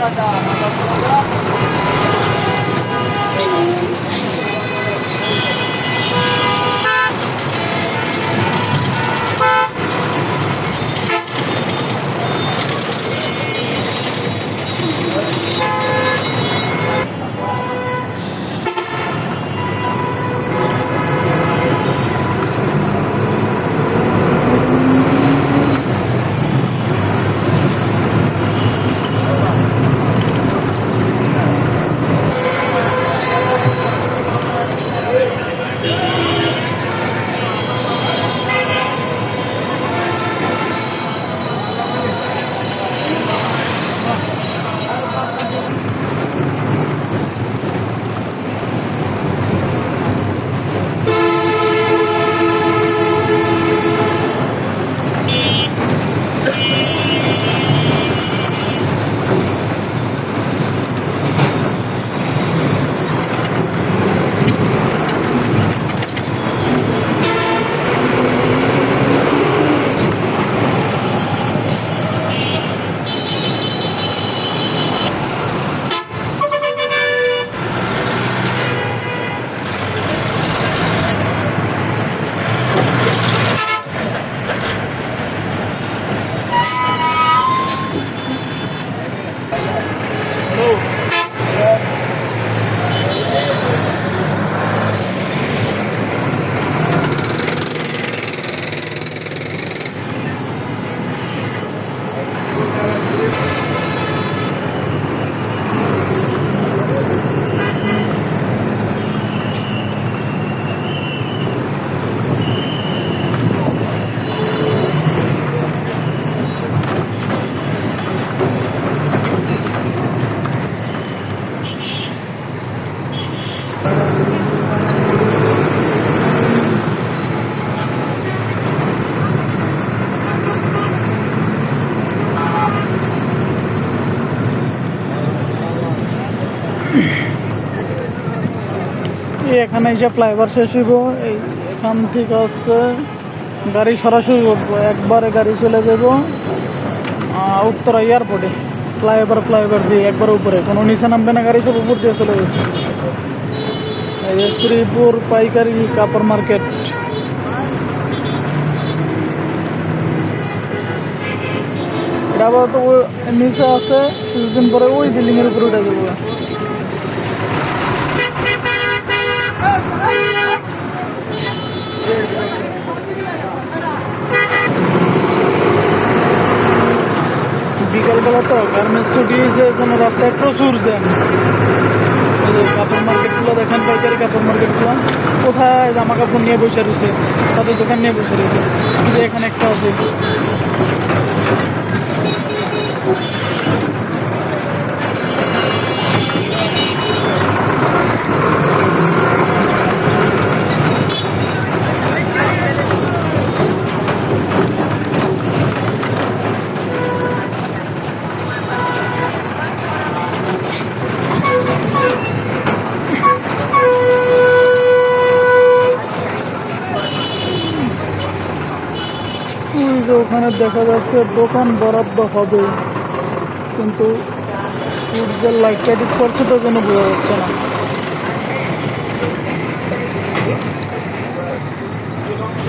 方、またこちら。এখানে এসে ফ্লাইওভার শেষ হইব। এই এখান থেকে হচ্ছে গাড়ি সরাসরি উঠবো। একবারে গাড়ি চলে যাব উত্তরা এয়ারপোর্টে। ফ্লাইওভার ফ্লাইওভার দিয়ে একবার উপরে। কোনো নিচে নামবে না, গাড়ি সব উপর দিয়ে চলে যাবে এই শ্রীপুর পাইকারি কাপড় মার্কেট। এটা আপাতত ওই নিচে আছে, কিছুদিন পরে ওই বিল্ডিং এর উপরে উঠে যাব। বিকালবেলা তো গার্মেন্টস ছুটি হয়েছে কোনো রাস্তায় প্রচুর জ্যাম। কাপড় মার্কেটগুলো দেখেন, পাইকারি কাপড় মার্কেটগুলো। কোথায় জামা কাপড় নিয়ে বসে রয়েছে? তাদের দোকান নিয়ে বসে রয়েছে। এখানে একটা আছে। ওই যে ওখানে দেখা যাচ্ছে দোকান বরাদ্দ হবে। কিন্তু সূর্যের লাইটটা ঠিক করছে তো যেন বোঝা যাচ্ছে না।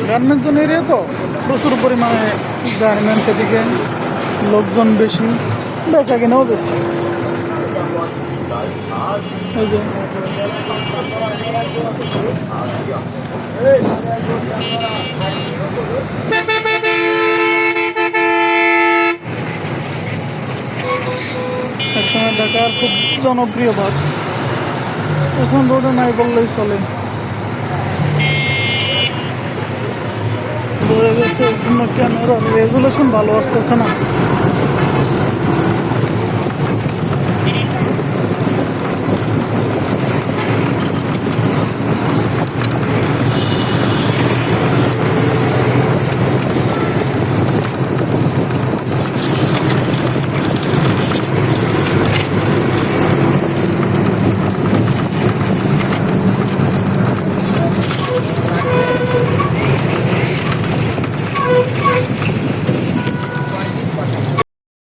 গার্মেন্টস এরিয়া তো? প্রচুর পরিমাণে গার্মেন্টস এদিকে, লোকজন বেশি, বেচা কিনাও বেশি। এই যে। ঢাকার খুব জনপ্রিয় বাস। এখন রোডে নাই বললেই চলে। রয়ে গেছে রেজুলেশন ভালো আসতেছে না।